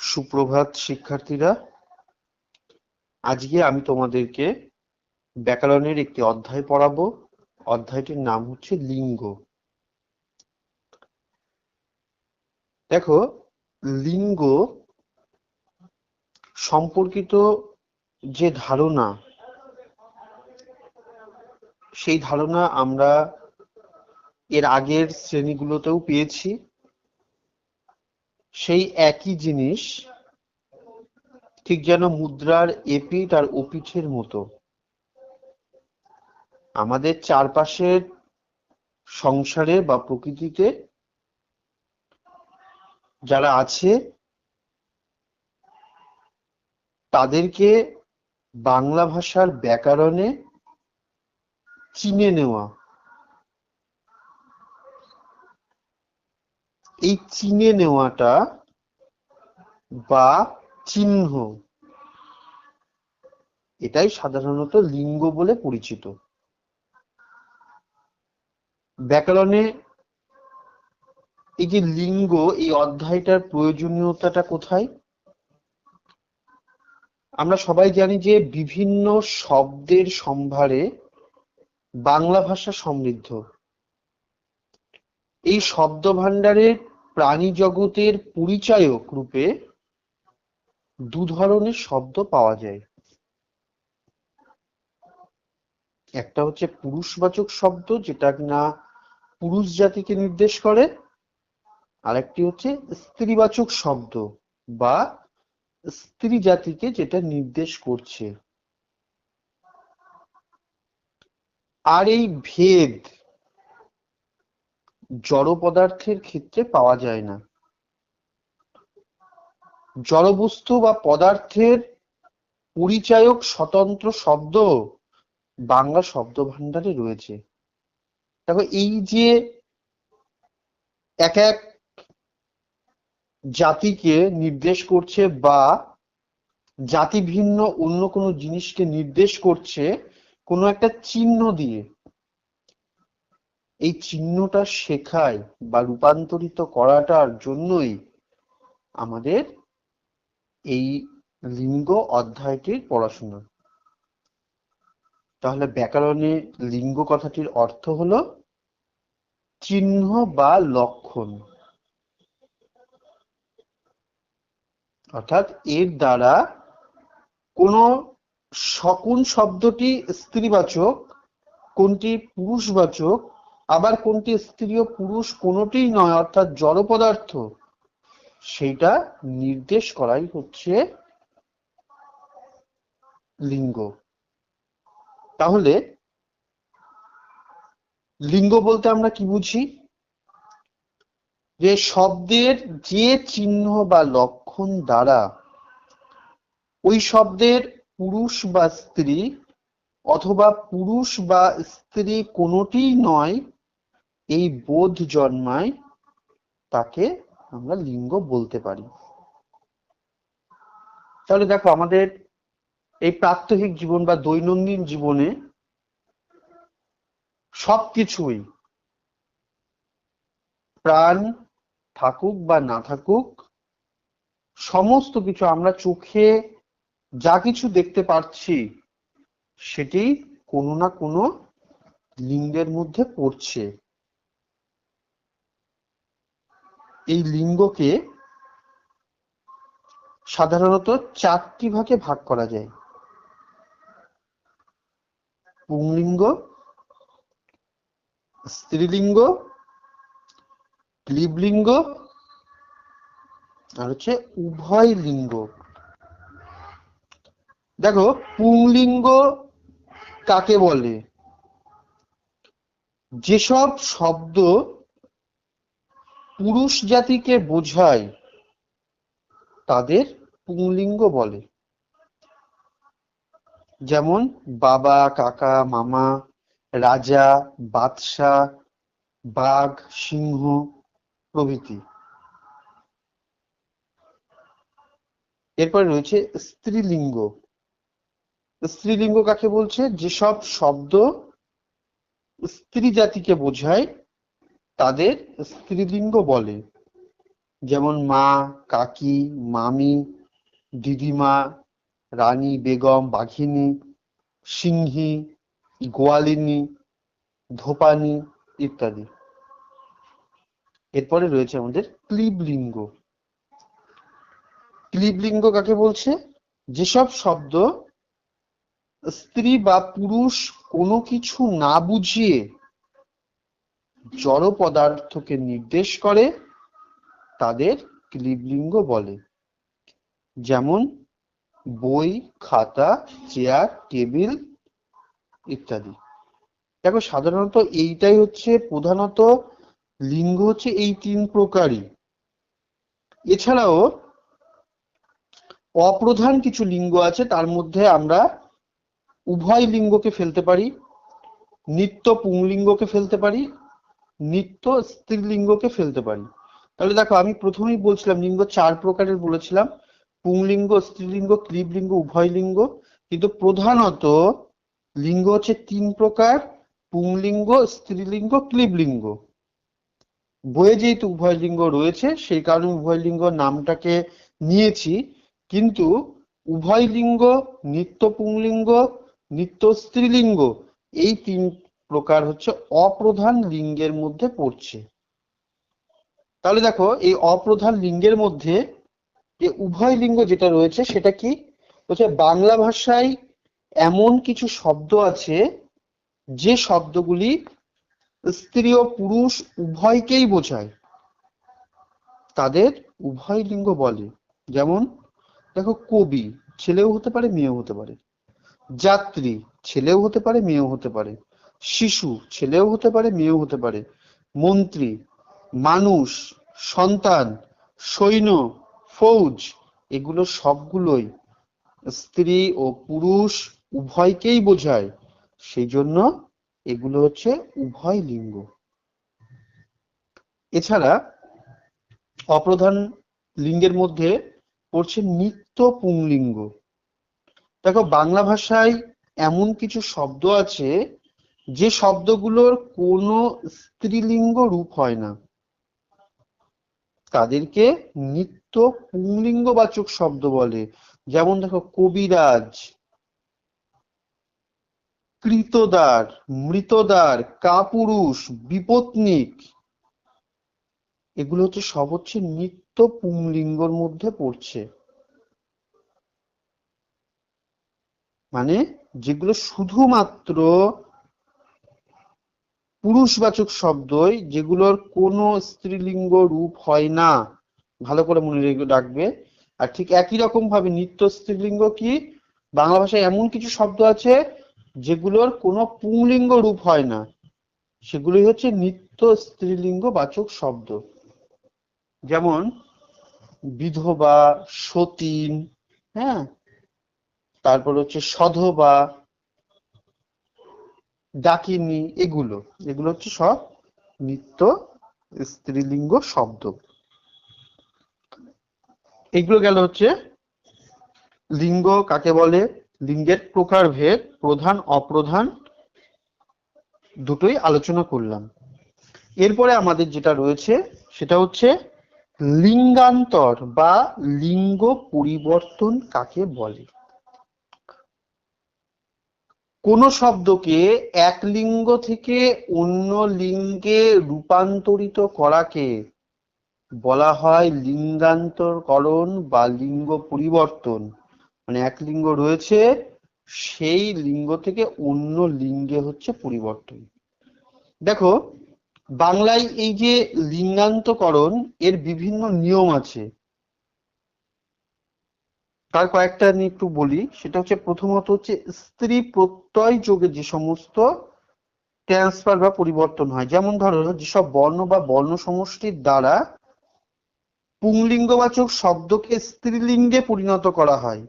সুপ্রভাত শিক্ষার্থীরা, আজকে আমি তোমাদেরকে ব্যাকরণের একটি অধ্যায় পড়াবো। অধ্যায়টির নাম হচ্ছে লিঙ্গ। দেখো, লিঙ্গ সম্পর্কিত যে ধারণা, সেই ধারণা আমরা এর আগের শ্রেণীগুলোতেও পেয়েছি। সেই একই জিনিস ঠিক যেন মুদ্রার এপিঠ আর ওপিঠের মতো। আমাদের চারপাশের সংসারে বা প্রকৃতিতে যারা আছে, তাদেরকে বাংলা ভাষার ব্যাকরণে চিনে নেওয়া এই চিনে নেওয়াটা বা চিহ্ন। এটাই সাধারণত লিঙ্গ বলে পরিচিত। ব্যাকরণে এই যে লিঙ্গ, এই অধ্যায়টার প্রয়োজনীয়তাটা কোথায়? আমরা সবাই জানি যে বিভিন্ন শব্দের সম্ভারে বাংলা ভাষা সমৃদ্ধ। এই শব্দ ভাণ্ডারের প্রাণী জগতের পরিচায়ক রূপে দু ধরনের শব্দ পাওয়া যায়। একটা হচ্ছে পুরুষবাচক শব্দ, যেটা না পুরুষ জাতিকে নির্দেশ করে। আরেকটি হচ্ছে স্ত্রীবাচক শব্দ বা স্ত্রী জাতিকে যেটা নির্দেশ করছে। আর এই ভেদ জড় পদার্থের ক্ষেত্রে পাওয়া যায় না। জড়বস্তু বা পদার্থের পরিচায়ক স্বতন্ত্র শব্দ বাংলা শব্দ ভাণ্ডারে রয়েছে। দেখো, এই যে এক এক জাতিকে নির্দেশ করছে বা জাতি ভিন্ন অন্য কোনো জিনিসকে নির্দেশ করছে কোনো একটা চিহ্ন দিয়ে এই চিহ্নটা শেখায় বা রূপান্তরিত করাটার জন্যই আমাদের এই লিঙ্গ অধ্যায়টির পড়াশোনা। তাহলে ব্যাকরণে লিঙ্গ কথাটির অর্থ হলো চিহ্ন বা লক্ষণ। অর্থাৎ এর দ্বারা কোনো শকুন শব্দটি স্ত্রীবাচক, কোনটি পুরুষবাচক আবার কোনটি স্ত্রী ও পুরুষ কোনোটিই নয়, অর্থাৎ জড় পদার্থ সেইটা নির্দেশ করাই হচ্ছে লিঙ্গ। তাহলে লিঙ্গ বলতে আমরা কি বুঝি? যে শব্দের যে চিহ্ন বা লক্ষণ দ্বারা ওই শব্দের পুরুষ বা স্ত্রী অথবা পুরুষ বা স্ত্রী কোনোটিই নয় এই বোধ জন্মায়, তাকে আমরা লিঙ্গ বলতে পারি। তাহলে দেখো, আমাদের এই প্রাত্যহিক জীবন বা দৈনন্দিন জীবনে সবকিছুই প্রাণ থাকুক বা না থাকুক, সমস্ত কিছু আমরা চোখে যা কিছু দেখতে পাচ্ছি সেটি কোনো না কোনো লিঙ্গের মধ্যে পড়ছে। এই লিঙ্গকে সাধারণত চারটি ভাগে ভাগ করা যায়। পুংলিঙ্গ, স্ত্রীলিঙ্গ ক্লীবলিঙ্গ আর হচ্ছে উভয় লিঙ্গ দেখো, পুংলিঙ্গ কাকে বলে? যেসব শব্দ পুরুষ জাতিকে বোঝায়, তাদের পুংলিঙ্গ বলে। যেমন বাবা, কাকা, মামা, রাজা, বাদশাহ, বাঘ, সিংহ প্রভৃতি। এরপরে রয়েছে স্ত্রীলিঙ্গ। স্ত্রীলিঙ্গ কাকে বলছে? যেসব শব্দ স্ত্রী জাতিকে বোঝায় তাদের স্ত্রীলিঙ্গ বলে। যেমন মা, কাকি, মামি, দিদিমা, রানী, বেগম, বাঘিনী, সিংহী, গোয়ালিনী, ধোপানি ইত্যাদি। এরপরে রয়েছে আমাদের ক্লিবলিঙ্গ। ক্লিবলিঙ্গ কাকে বলছে? যেসব শব্দ স্ত্রী বা পুরুষ কোনো কিছু না বুঝিয়ে জড় পদার্থকে নির্দেশ করে, তাদের ক্লিবলিঙ্গ বলে। যেমন বই, খাতা, চেয়ার, টেবিল ইত্যাদি। দেখো, সাধারণত এইটাই হচ্ছে প্রধানত লিঙ্গ হচ্ছে এই তিন প্রকারই। এছাড়াও অপ্রধান কিছু লিঙ্গ আছে, তার মধ্যে আমরা উভয় লিঙ্গকে ফেলতে পারি, নিত্য পুংলিঙ্গকে ফেলতে পারি নিত্য স্ত্রীলিঙ্গকে ফেলতে পারি। তাহলে দেখো, আমি প্রথমেই বলছিলাম, লিঙ্গ চার প্রকারের বলেছিলাম। পুংলিঙ্গ, স্ত্রীলিঙ্গ ক্লীবলিঙ্গ উভয় লিঙ্গ কিন্তু প্রধানত লিঙ্গ হচ্ছে তিন প্রকার, পুংলিঙ্গ, স্ত্রীলিঙ্গ ক্লীবলিঙ্গ বইয়ে যেহেতু উভয় লিঙ্গ রয়েছে, সেই কারণে উভয় লিঙ্গ নামটাকে নিয়েছি। কিন্তু উভয় লিঙ্গ নিত্য পুংলিঙ্গ, নিত্য স্ত্রীলিঙ্গ, এই তিন প্রকার হচ্ছে অপ্রধান লিঙ্গের মধ্যে পড়ছে। তাহলে দেখো, এই অপ্রধান লিঙ্গের মধ্যে যে উভয় লিঙ্গ যেটা রয়েছে, সেটা কি? বলছে বাংলা ভাষায় এমন কিছু শব্দ আছে, যে শব্দগুলি স্ত্রী ও পুরুষ উভয়কেই বোঝায়। তাদের উভয় লিঙ্গ বলে। যেমন, দেখো কবি, ছেলেও হতে পারে, মেয়েও হতে পারে। যাত্রী, ছেলেও হতে পারে, মেয়েও হতে পারে। শিশু, ছেলেও হতে পারে, মেয়েও হতে পারে। মন্ত্রী, মানুষ, সন্তান, সৈন্য, ফৌজ, এগুলো সবগুলোই স্ত্রী ও পুরুষ উভয়কেই বোঝায়। সেই জন্য এগুলো হচ্ছে উভয় লিঙ্গ। এছাড়া অপ্রধান লিঙ্গের মধ্যে পড়ছে নিত্য পুংলিঙ্গ। দেখো, বাংলা ভাষায় এমন কিছু শব্দ আছে যে শব্দগুলোর কোনো স্ত্রীলিঙ্গ রূপ হয় না। তাদেরকে নিত্য পুংলিঙ্গবাচক শব্দ বলে। যেমন দেখো, কবিরাজ, কৃতদার, মৃতদার, কাপুরুষ, বিপত্নিক। এগুলো হচ্ছে, সব হচ্ছে নিত্য পুংলিঙ্গর মধ্যে পড়ছে। মানে যেগুলো শুধুমাত্র পুরুষবাচক শব্দই যেগুলোর কোনো স্ত্রীলিঙ্গ রূপ হয় না। ভালো করে মনে রাখবে। আর ঠিক একই রকম ভাবে নিত্য স্ত্রীলিঙ্গ কি? বাংলা ভাষায় এমন কিছু শব্দ আছে যেগুলোর কোনো পুংলিঙ্গ রূপ হয় না। সেগুলোই হচ্ছে নিত্য স্ত্রীলিঙ্গ বাচক শব্দ। যেমন বিধবা, সতীন হ্যাঁ? তারপর হচ্ছে সধবা ডাকিনী এগুলো। এগুলো হচ্ছে সব নিত্য স্ত্রীলিঙ্গ শব্দ। এগুলো গেল হচ্ছে লিঙ্গ কাকে বলে? লিঙ্গের প্রকারভেদ, প্রধান, অপ্রধান দুটোই আলোচনা করলাম। এরপরে আমাদের যেটা রয়েছে সেটা হচ্ছে লিঙ্গান্তর বা লিঙ্গ পরিবর্তন কাকে বলে? কোন শব্দকে এক লিঙ্গ থেকে অন্য লিঙ্গে রূপান্তরিত করাকে বলা হয় লিঙ্গান্তরকরণ বা লিঙ্গ পরিবর্তন। মানে এক লিঙ্গ রয়েছে, সেই লিঙ্গ থেকে অন্য লিঙ্গে হচ্ছে পরিবর্তন। দেখো, বাংলায় এই যে লিঙ্গান্তকরণ এর বিভিন্ন নিয়ম আছে। তার কয়েকটা নিয়ে একটু বলি। সেটা হচ্ছে প্রথমত হচ্ছে স্ত্রী প্রত্যয় যোগে যে সমস্ত ট্রান্সফার বা পরিবর্তন হয়, যেমন ধরো যেসব বর্ণ বা বর্ণ সমষ্টির দ্বারা পুংলিঙ্গবাচক শব্দকে স্ত্রীলিঙ্গে পরিণত করা হয়,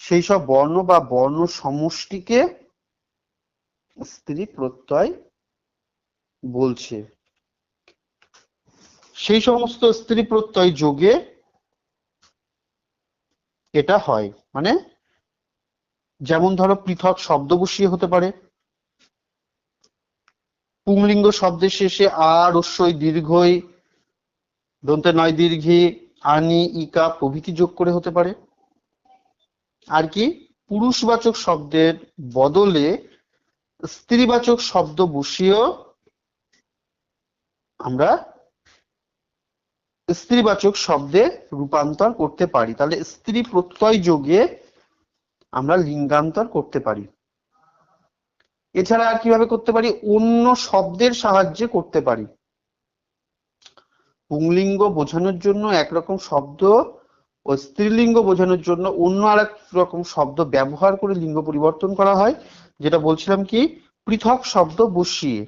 সেই সব বর্ণ বা বর্ণ সমষ্টিকে স্ত্রী প্রত্যয় বলছে। সেই সমস্ত স্ত্রী প্রত্যয় যোগে এটা হয়। মানে যেমন ধরো পৃথক শব্দ বসিয়ে হতে পারে। পুংলিঙ্গ শব্দের শেষে আর অশ্বই দীর্ঘই, দন্তে নয় দীর্ঘে, আনি, ইকা প্রভৃতি যোগ করে হতে পারে। আর কি? পুরুষবাচক শব্দের বদলে স্ত্রীবাচক শব্দ বসিয়েও আমরা স্ত্রীবাচক শব্দে রূপান্তর করতে পারি। তাহলে স্ত্রী প্রত্যয় যোগে আমরা লিঙ্গান্তর করতে পারি। এছাড়া আর কীভাবে করতে পারি? অন্য শব্দের সাহায্যে করতে পারি। পুংলিঙ্গ বোঝানোর জন্য একরকম শব্দ ও স্ত্রীলিঙ্গ বোঝানোর জন্য অন্য আর রকম শব্দ ব্যবহার করে লিঙ্গ পরিবর্তন করা হয়। যেটা বলছিলাম কি? পৃথক শব্দ বসিয়ে।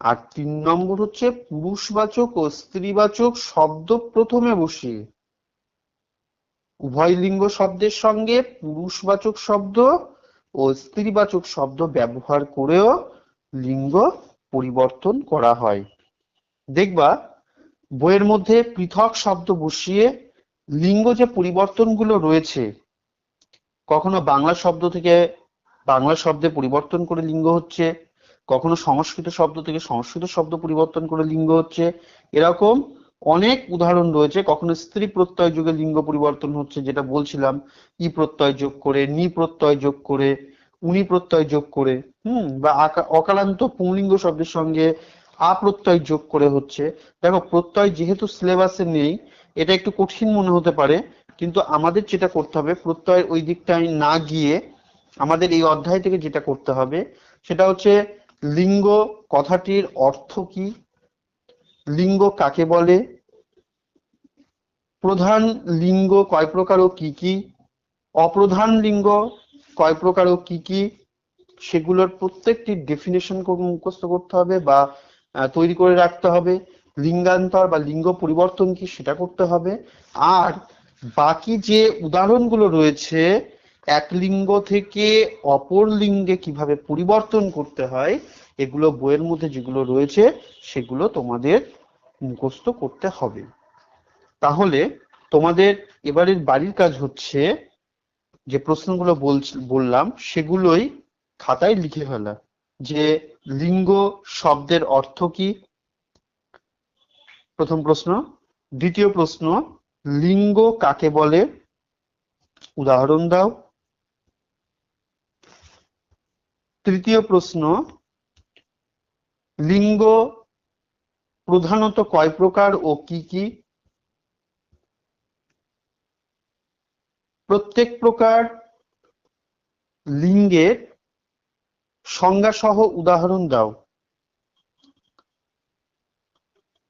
আর তিন নম্বর হচ্ছে পুরুষবাচক ও স্ত্রীবাচক শব্দ প্রথমে বসিয়ে উভয় লিঙ্গ শব্দের সঙ্গে পুরুষবাচক শব্দ ও স্ত্রীবাচক শব্দ ব্যবহার করেও লিঙ্গ পরিবর্তন করা হয়। দেখবা, বইয়ের মধ্যে পৃথক শব্দ বসিয়ে লিঙ্গ যে পরিবর্তনগুলো রয়েছে, কখনো বাংলা শব্দ থেকে বাংলা শব্দে পরিবর্তন করে লিঙ্গ হচ্ছে কখনো সংস্কৃত শব্দ থেকে সংস্কৃত শব্দ পরিবর্তন করে লিঙ্গ হচ্ছে এরকম অনেক উদাহরণ রয়েছে। কখনো স্ত্রী প্রত্যয় যুগে লিঙ্গ পরিবর্তন হচ্ছে যেটা বলছিলাম। ই প্রত্যয় যোগ করে, নি প্রত্যয় যোগ করে, উনি প্রত্যয় যোগ করে, হুম, বা অকালান্ত পুংলিঙ্গ শব্দের সঙ্গে আপ্রত্যয় যোগ করে হচ্ছে। দেখো, প্রত্যয় যেহেতু সিলেবাসে নেই, এটা একটু কঠিন মনে হতে পারে, কিন্তু আমাদের যেটা করতে হবে প্রত্যয়ের ওই দিকটায় না গিয়ে আমাদের এই অধ্যায় থেকে যেটা করতে হবে, সেটা হচ্ছে লিঙ্গ কথাটির অর্থ কি? লিঙ্গ কাকে বলে? প্রধান লিঙ্গ কয় প্রকার ও কি কি? অপ্রধান লিঙ্গ কয় প্রকার ও কি কি? সেগুলোর প্রত্যেকটি ডেফিনেশন মুখস্থ করতে হবে বা তৈরি করে রাখতে হবে। লিঙ্গান্তর বা লিঙ্গ পরিবর্তন কি সেটা করতে হবে। আর বাকি যে উদাহরণগুলো রয়েছে এক লিঙ্গ থেকে অপর লিঙ্গে কীভাবে পরিবর্তন করতে হয়, এগুলো বইয়ের মধ্যে যেগুলো রয়েছে, সেগুলো তোমাদের মুখস্থ করতে হবে। তাহলে তোমাদের এবারের বাড়ির কাজ হচ্ছে, যে প্রশ্নগুলো বললাম, সেগুলোই খাতায় লিখে ফেলা। যে লিঙ্গ শব্দের অর্থ কি? প্রথম প্রশ্ন। দ্বিতীয় প্রশ্ন, লিঙ্গ কাকে বলে? উদাহরণ দাও। তৃতীয় প্রশ্ন, লিঙ্গ প্রধানত কয় প্রকার ও কি কি? প্রত্যেক প্রকার লিঙ্গের সংজ্ঞা সহ উদাহরণ দাও।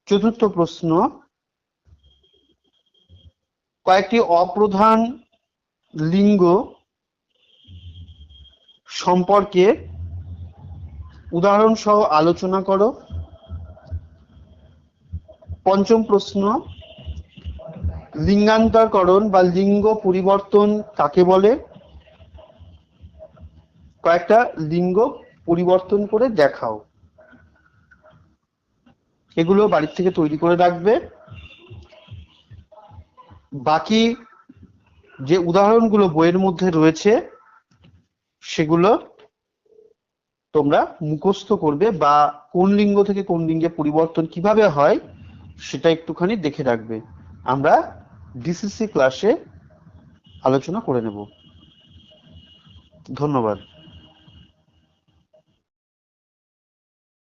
চতুর্থ প্রশ্ন, কয়েকটি অপ্রধান লিঙ্গ সম্পর্কে উদাহরণ সহ আলোচনা করো। পঞ্চম প্রশ্ন, লিঙ্গান্তরকরণ বা লিঙ্গ পরিবর্তন কাকে বলে? কয়েকটা লিঙ্গ পরিবর্তন করে দেখাও। এগুলো বাড়ির থেকে তৈরি করে রাখবে। বাকি যে উদাহরণগুলো বইয়ের মধ্যে রয়েছে সেগুলো তোমরা মুখস্থ করবে বা কোন লিঙ্গ থেকে কোন লিঙ্গে পরিবর্তন কীভাবে হয় সেটা একটুখানি দেখে রাখবে। আমরা ডিসিসি ক্লাসে আলোচনা করে নেব। ধন্যবাদ।